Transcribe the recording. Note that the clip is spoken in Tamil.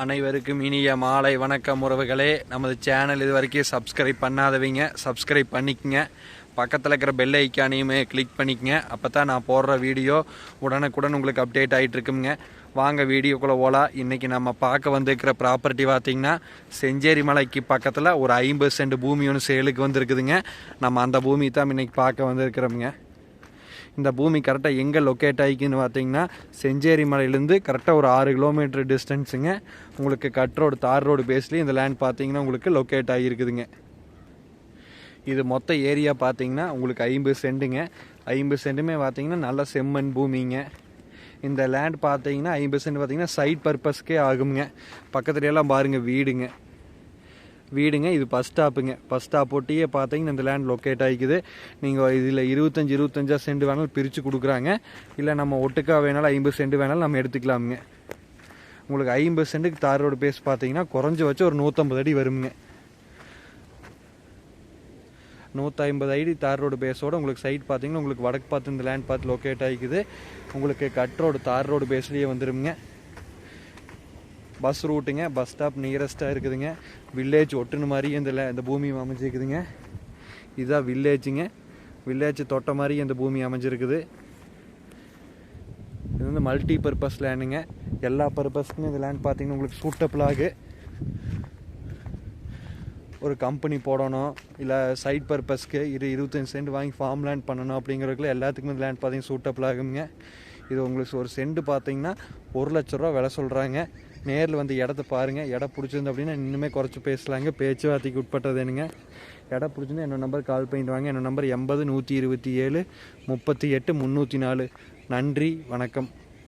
அனைவருக்கும் இனிய மாலை வணக்கம் உறவுகளே. நமது சேனல் இது வரைக்கும் சப்ஸ்கிரைப் பண்ணாதவங்க சப்ஸ்கிரைப் பண்ணிக்கங்க. பக்கத்தில் இருக்கிற பெல் ஐக்கானையுமே கிளிக் பண்ணிக்கங்க. அப்போ தான் நான் போடுற வீடியோ உடனுக்குடன் உங்களுக்கு அப்டேட் ஆகிட்டு இருக்குங்க வாங்க வீடியோக்குள்ளே போகலாம் இன்றைக்கி நம்ம பார்க்க வந்திருக்கிற ப்ராப்பர்ட்டி பார்த்திங்கன்னா செஞ்சேரி மலைக்கு பக்கத்தில் ஒரு ஐம்பது சென்ட் பூமி ஒன்று சேலுக்கு வந்திருக்குதுங்க. நம்ம அந்த பூமி தான் இன்றைக்கி பார்க்க வந்திருக்கிறோமுங்க. இந்த பூமி கரெக்டாக எங்கே லொக்கேட் ஆகிக்குன்னு பார்த்தீங்கன்னா செஞ்சேரி மலையிலேருந்து கரெக்டாக ஒரு ஆறு கிலோமீட்டர் டிஸ்டன்ஸுங்க உங்களுக்கு கட் ரோடு தார் ரோடு பேஸ்லேயும் இந்த லேண்ட் பார்த்தீங்கன்னா உங்களுக்கு லொக்கேட் ஆகியிருக்குதுங்க இது மொத்த ஏரியா பார்த்தீங்கன்னா உங்களுக்கு ஐம்பது சென்ட்டுங்க ஐம்பது சென்ட்டுமே பார்த்தீங்கன்னா நல்ல செம்மண் பூமிங்க. இந்த லேண்ட் பார்த்தீங்கன்னா ஐம்பது சென்ட் பார்த்தீங்கன்னா சைட் பர்பஸ்க்கே ஆகுங்க பக்கத்துல எல்லாம் பாருங்கள் வீடுங்க. வீடுங்க. இது பஸ் ஸ்டாப்புங்க பஸ் ஸ்டாப் ஒட்டியே பார்த்தீங்கன்னா இந்த லேண்ட் லொக்கேட் ஆகிக்குது நீங்கள் இதில் இருபத்தஞ்சி இருபத்தஞ்சா சென்ட் வேணாலும் பிரித்து கொடுக்குறாங்க. இல்லை நம்ம ஒட்டுக்கா வேணாலும் ஐம்பது சென்ட் வேணாலும் நம்ம எடுத்துக்கலாமுங்க. உங்களுக்கு ஐம்பது சென்ட்டுக்கு தார் ரோடு பேஸ் பார்த்தீங்கன்னா குறைஞ்ச வச்சு ஒரு நூற்றம்பது அடி வருங்க நூற்றி ஐம்பது அடி தார் ரோடு பேஸோட உங்களுக்கு சைட் பார்த்தீங்கன்னா உங்களுக்கு வடக்கு பார்த்து இந்த லேண்ட் பார்த்து லொக்கேட் ஆகிக்குது உங்களுக்கு கட் ரோடு தார் ரோடு பேஸ்லேயே வந்துருங்க பஸ் ரூட்டுங்க பஸ் ஸ்டாப் நியரஸ்ட்டாக இருக்குதுங்க. வில்லேஜ் ஒட்டுன மாதிரியும் இந்த இந்த பூமி அமைஞ்சிருக்குதுங்க. இதுதான் வில்லேஜுங்க வில்லேஜ் தொட்ட மாதிரி இந்த பூமி அமைஞ்சிருக்குது. இது வந்து மல்டி பர்பஸ் லேண்டுங்க எல்லா பர்பஸ்க்குமே இந்த லேண்ட் பார்த்தீங்கன்னா உங்களுக்கு சூட்டபிளாகு ஒரு கம்பெனி போடணும் இல்லை சைட் பர்பஸ்க்கு இரு இருபத்தஞ்சி சென்ட் வாங்கி ஃபார்ம் லேண்ட் பண்ணணும் அப்படிங்கிறதுக்குள்ள எல்லாத்துக்குமே இந்த லேண்ட் பார்த்தீங்கன்னா சூட்டபிள் ஆகுங்க இது உங்களுக்கு ஒரு சென்ட் பார்த்தீங்கன்னா ஒரு லட்ச ரூபா விலை சொல்கிறாங்க நேரில் வந்து இடத்த பாருங்கள் இடம் பிடிச்சிருந்து அப்படின்னா இன்னுமே குறைச்சி பேசலாங்க. பேச்சுவார்த்தைக்கு உட்பட்டதுனுங்க இடம் பிடிச்சிருந்து என்னோட நம்பர் கால் பண்ணிட்டு வாங்க. என்னோட நம்பர் எண்பது நூற்றி இருபத்தி ஏழு முப்பத்தி எட்டு முந்நூற்றி நாலு. நன்றி வணக்கம்.